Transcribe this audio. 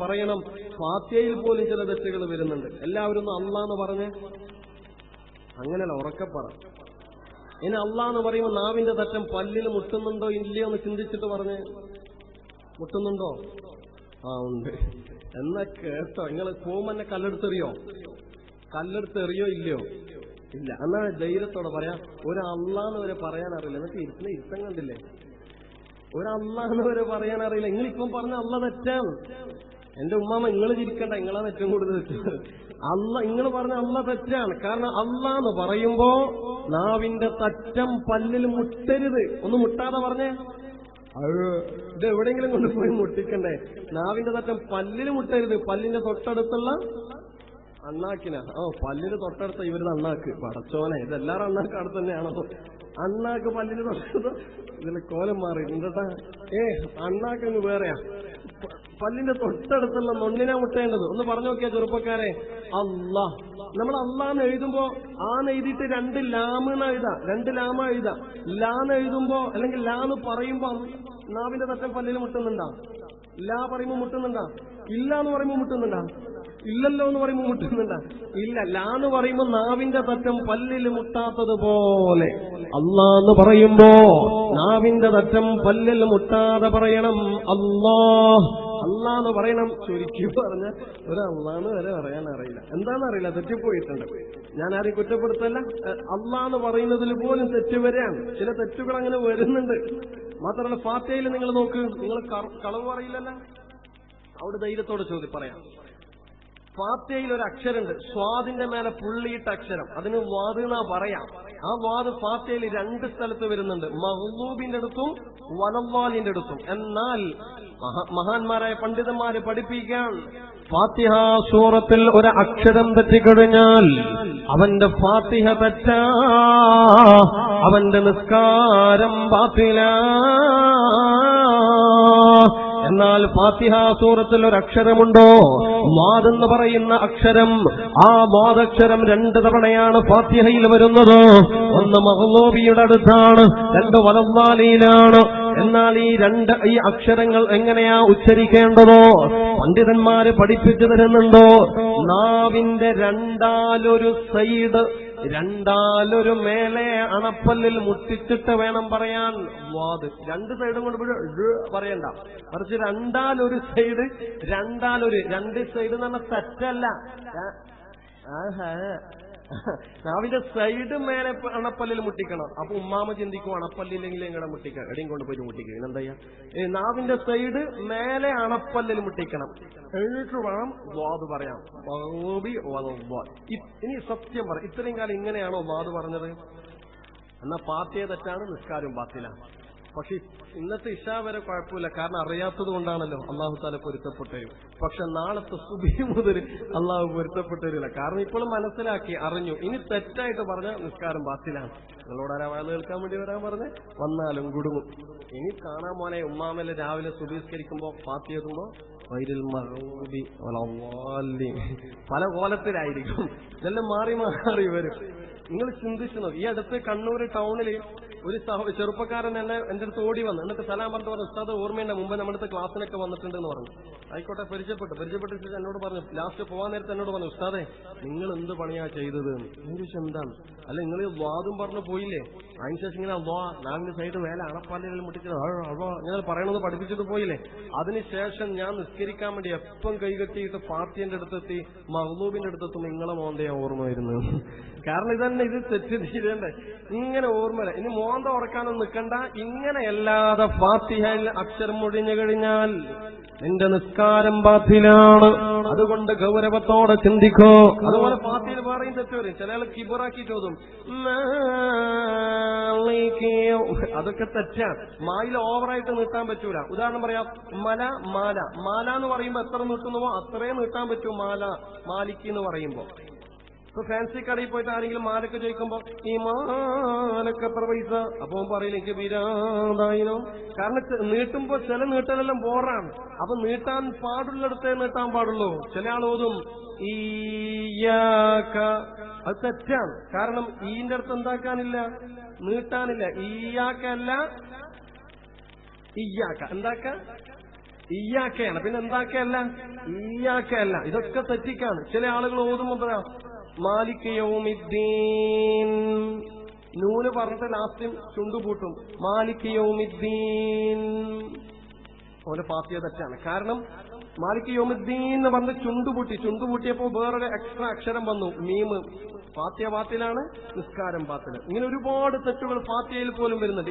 പറയണം. ഫാത്യയിൽ പോലും ചില തെറ്റുകൾ വരുന്നുണ്ട്. എല്ലാവരും ഒന്ന് അള്ളാന്ന് പറഞ്ഞ്. അങ്ങനെയല്ല ഉറക്കപ്പറ ഇനി അള്ളാന്ന് പറയുമ്പോൾ നാവിന്റെ തറ്റം പല്ലിൽ മുട്ടുന്നുണ്ടോ ഇല്ലയോ എന്ന് ചിന്തിച്ചിട്ട് പറഞ്ഞ്. മുട്ടുന്നുണ്ടോ? ആ ഉണ്ട്. എന്ന കേട്ടോ. നിങ്ങൾ കോമന്നെ എന്നെ കല്ലെടുത്തെറിയോ? കല്ലെടുത്തെറിയോ ഇല്ലയോ? ഇല്ല. എന്നാ ധൈര്യത്തോടെ പറയാ. എന്ന് വരെ പറയാൻ അറിയില്ല. എന്നിട്ട് ഇരുത്തുന്ന ഇരുത്തം കണ്ടില്ലേ? എന്ന് വരെ പറയാൻ അറിയില്ല. നിങ്ങളിപ്പം പറഞ്ഞ അള്ള തെറ്റാണ് എന്റെ ഉമ്മാമ നിങ്ങൾ ചിരിക്കണ്ട നിങ്ങളാണ് ഏറ്റവും കൂടുതൽ തെറ്റ് അല്ല നിങ്ങൾ പറഞ്ഞ അല്ല തെറ്റാണ്. കാരണം അല്ല എന്ന് പറയുമ്പോ നാവിന്റെ തറ്റം പല്ലിൽ മുട്ടരുത്. ഒന്ന് മുട്ടാതെ പറഞ്ഞേ. ഇത് എവിടെയെങ്കിലും കൊണ്ടുപോയി മുട്ടിക്കണ്ടേ. നാവിന്റെ തറ്റം പല്ലിൽ മുട്ടരുത്. പല്ലിന്റെ തൊട്ടടുത്തുള്ള അണ്ണാക്കിന. ഓ പല്ലിന് തൊട്ടടുത്ത ഇവരുടെ അണ്ണാക്ക്. പടച്ചോനെ ഇതെല്ലാരും അണ്ണാക്ക് അടുത്ത് തന്നെയാണോ? അണ്ണാക്ക് പല്ലിന് തൊട്ടടുത്ത് ഇതിന് കോലം മാറി എന്താ? ഏ അണ്ണാക്ക് വേറെയാ. പല്ലിന്റെ തൊട്ടടുത്തുള്ള നൊണ്ണിനാ മുട്ടേണ്ടത്. ഒന്ന് പറഞ്ഞു നോക്കിയ ചെറുപ്പക്കാരെ. അള്ളാ. നമ്മൾ അള്ളാന്ന് എഴുതുമ്പോ ആന്ന് എഴുതിയിട്ട് രണ്ട് ലാമെന്ന് എഴുതാം. രണ്ട് ലാമ എഴുതാം. ലാന്ന് എഴുതുമ്പോ അല്ലെങ്കിൽ ലാന്ന് പറയുമ്പോ നാവിന്റെ തട്ടം പല്ലിൽ മുട്ടുന്നുണ്ടാ? ലാ പറയുമ്പോ മുട്ടുന്നുണ്ടാ? ഇല്ല എന്ന് പറയുമ്പോ മുട്ടുന്നുണ്ടാ? ഇല്ലല്ലോ എന്ന് പറയുമ്പോ മുട്ടുന്നുണ്ടാ? ഇല്ല. ലാന്ന് പറയുമ്പോ നാവിന്റെ തറ്റം പല്ലിൽ മുട്ടാത്തതുപോലെ. അള്ളാന്ന് പറയുമ്പോ നാവിന്റെ തറ്റം പല്ലിൽ മുട്ടാതെ പറയണം. അല്ലാ അള്ളാന്ന് പറയണം ചുരുക്കി പറഞ്ഞ ഒരു അള്ളാന്ന് വരെ പറയാൻ അറിയില്ല എന്താണെന്ന് അറിയില്ല തെറ്റിപ്പോയിട്ടുണ്ട്. ഞാൻ ആരെയും കുറ്റപ്പെടുത്തല്ല അള്ളാന്ന് പറയുന്നതിൽ പോലും തെറ്റ് വരെയാണ് ചില തെറ്റുകൾ അങ്ങനെ വരുന്നുണ്ട്. മാത്രമല്ല ഫാത്തയിൽ നിങ്ങൾ നോക്ക് നിങ്ങൾ കളവ് പറയില്ലല്ലോ? അവിടെ ധൈര്യത്തോടെ ചോദ്യം പറയാം. ഫാത്തയിൽ ഒരു അക്ഷരമുണ്ട്. സ്വാദിന്റെ മേലെ പുള്ളിയിട്ട അക്ഷരം. അതിന് വാദ് പറയാം? ആ വാദ് ഫാത്തയിൽ രണ്ട് സ്ഥലത്ത് വരുന്നുണ്ട്. മഹ്ലൂബിന്റെ അടുത്തും വനവാലിന്റെ അടുത്തും. എന്നാൽ മഹാന്മാരായ പണ്ഡിതന്മാര് പഠിപ്പിക്കാൻ ഫാത്തിഹ സൂറത്തിൽ ഒരു അക്ഷരം തെറ്റിക്കഴിഞ്ഞാൽ അവന്റെ ഫാത്തിഹ തെറ്റ. അവന്റെ നിസ്കാരം പാത്തില എന്നാൽ ഫാത്തിഹ സൂറത്തിൽ ഒരു അക്ഷരമുണ്ടോ? വാദെന്ന് പറയുന്ന അക്ഷരം ആ മാദക്ഷരം രണ്ട് തവണയാണ് ഫാത്തിഹയിൽ വരുന്നത്. ഒന്ന് മഹ്ലോബിയുടെ അടുത്താണ് രണ്ട് വലവാലിയിലാണ് എന്നാൽ ഈ രണ്ട് ഈ അക്ഷരങ്ങൾ എങ്ങനെയാ ഉച്ചരിക്കേണ്ടതോ? പണ്ഡിതന്മാര് പഠിപ്പിച്ചു തരുന്നുണ്ടോ? നാവിന്റെ രണ്ടാലൊരു സൈഡ് രണ്ടാലൊരു മേലെ അണപ്പല്ലിൽ മുട്ടിച്ചിട്ട് വേണം പറയാൻ. വാത്. രണ്ട് സൈഡും കൊണ്ട് പറയണ്ട. മറിച്ച് രണ്ടാലൊരു സൈഡ് രണ്ടാലൊരു രണ്ട് സൈഡ് എന്ന് പറഞ്ഞാൽ തെറ്റല്ല. നാവിന്റെ സൈഡ് മേലെ അണപ്പല്ലിൽ മുട്ടിക്കണം. അപ്പൊ ഉമ്മാമ ചിന്തിക്കും അണപ്പല്ലില്ലെങ്കിൽ എങ്ങനെ മുട്ടിക്കാം എടയും കൊണ്ട് പോയി മുട്ടിക്കുക ചെയ്യാ? നാവിന്റെ സൈഡ് മേലെ അണപ്പല്ലിൽ മുട്ടിക്കണം. എന്നിട്ട് വേണം വാദ് പറയാം. ഇനി സത്യം പറ. ഇത്രയും കാലം ഇങ്ങനെയാണോ വാദ് പറഞ്ഞത്? എന്നാ പാർട്ടിയെ തെറ്റാണ് നിസ്കാരം പാത്തിലാണ് പക്ഷെ ഇന്നത്തെ ഇഷ വരെ കുഴപ്പമില്ല. കാരണം അറിയാത്തത് കൊണ്ടാണല്ലോ അള്ളാഹു താല പൊരുത്തപ്പെട്ടു വരും പക്ഷെ നാളത്തെ സുബി മുതൽ അള്ളാഹു പൊരുത്തപ്പെട്ടവരില്ല കാരണം ഇപ്പോൾ മനസ്സിലാക്കി അറിഞ്ഞു. ഇനി തെറ്റായിട്ട് പറഞ്ഞ നിസ്കാരം ബാത്തിലാണ്. നിങ്ങളോട് ആരാ വാഴ കേൾക്കാൻ വേണ്ടി വരാൻ പറഞ്ഞ്? വന്നാലും കുടുങ്ങും. ഇനി കാണാൻ മോനെ ഉമ്മാമൽ രാവിലെ സുബീസ്കരിക്കുമ്പോ വലവ്വാലിൻ. പല കോലത്തിലായിരിക്കും. ഇതെല്ലാം മാറി മാറി വരും. നിങ്ങൾ ചിന്തിച്ചു. ഈ അടുത്ത് കണ്ണൂർ ടൗണിൽ ഒരു ചെറുപ്പക്കാരൻ എന്നെ എന്റെ അടുത്ത് ഓടി വന്നു എന്നിട്ട് സലാം പറഞ്ഞിട്ട് പറഞ്ഞു ഉസ്താദ് ഓർമ്മയുണ്ട് മുമ്പ് നമ്മുടെ അടുത്ത് ക്ലാസ്സിനൊക്കെ വന്നിട്ടുണ്ട് എന്ന് പറഞ്ഞു. ആയിക്കോട്ടെ പരിചയപ്പെട്ടു. പരിചയപ്പെട്ടിട്ട് എന്നോട് പറഞ്ഞു ലാസ്റ്റ് പോകാൻ നേരത്തെ എന്നോട് പറഞ്ഞു ഉസ്താദെ നിങ്ങൾ എന്ത് പണിയാ ചെയ്തത്? ചോദിച്ചു എന്താണ്? അല്ല നിങ്ങൾ വാദം പറഞ്ഞു പോയില്ലേ? അതിന് ശേഷം ഇങ്ങനെ വാ നാവിന്റെ സൈഡ് വേല അണപ്പാലിൽ മുട്ടിച്ചത്. ഞാൻ പറയണത് പഠിപ്പിച്ചിട്ട് പോയില്ലേ? അതിനുശേഷം ഞാൻ നിസ്കരിക്കാൻ വേണ്ടി എപ്പം കൈകെട്ടിയിട്ട് പാർട്ടിന്റെ അടുത്തെത്തി മഹ്ലൂബിന്റെ അടുത്തെത്തും നിങ്ങളെ മോന്തയാ ഓർമ്മ വരുന്നത്? കാരണം ഇതന്നെ ഇത് തെറ്റ് തീരണ്ടേ ഇങ്ങനെ ഓർമ്മയില്ല. ഇനി മോന്ത ഉറക്കാനൊന്നും നിൽക്കണ്ട. ഇങ്ങനെയല്ലാതെ ഫാത്തിഹയിൽ അക്ഷരം മുഴിഞ്ഞു കഴിഞ്ഞാൽ നിന്റെ നിസ്കാരം ബാത്തിലാണ്. അതുകൊണ്ട് ഗൗരവത്തോടെ ചിന്തിക്കോ. അതുപോലെ ഫാത്തിയിൽ വേറെയും തെറ്റ് വരും. ചില ആൾ കിബറാക്കി ചോദ്യം. അതൊക്കെ തെറ്റാണ് മായിൽ ഓവറായിട്ട് നീട്ടാൻ പറ്റൂല. ഉദാഹരണം പറയാം. മല മാല. മാല എന്ന് പറയുമ്പോ എത്ര നീട്ടുന്നുവോ അത്രയും നീട്ടാൻ പറ്റൂ. മാല മാലിക്ക് എന്ന് പറയുമ്പോ. ഇപ്പൊ ഫാൻസി കടയിൽ പോയിട്ട് ആരെങ്കിലും മാലൊക്കെ ചോദിക്കുമ്പോ ഈ മാലൊക്കെ എത്ര പൈസ? അപ്പൊ പറയില്ല എനിക്ക് വിരാതായിനോ കാരണം നീട്ടുമ്പോ ചില നീട്ടലെല്ലാം ബോറാണ് അപ്പൊ നീട്ടാൻ പാടുള്ളിടത്തെ നീട്ടാൻ പാടുള്ളൂ. ചില ആൾ ഓതും ഈയാക്ക. അത് തെറ്റാണ്. കാരണം ഈന്റെ അടുത്ത് എന്താക്കാനില്ല? നീട്ടാനില്ല. ഈയാക്കല്ല ഈയാക്ക. എന്താക്ക? ഈയാക്കയാണ്. പിന്നെ എന്താക്കയല്ല ഈയാക്കയല്ല ഇതൊക്കെ തെറ്റിക്കാണ്. ചില ആളുകൾ ഓതുമ്പോ പറയാം മാലിക് യൗമിദ്ദീൻ. നൂൽ പറഞ്ഞിട്ട് ലാസ്റ്റ് ചുണ്ടുപൂട്ടും. മാലിക് യൗമിദ്ദീൻ. ഓന്റെ ഫാത്തിയ തെറ്റാണ്. കാരണം മാലിക് യോമുദ്ദീൻ എന്ന് പറഞ്ഞ് ചുണ്ടുപൂട്ടി. ചുണ്ടുപൂട്ടിയപ്പോ വേറൊരു എക്സ്ട്രാ അക്ഷരം വന്നു. മീമ് ഫാത്തിയ പാത്തിലാണ് നിസ്കാരം പാത്തിൽ ഇങ്ങനെ ഒരുപാട് തെറ്റുകൾ ഫാത്തിയയിൽ പോലും വരുന്നുണ്ട്.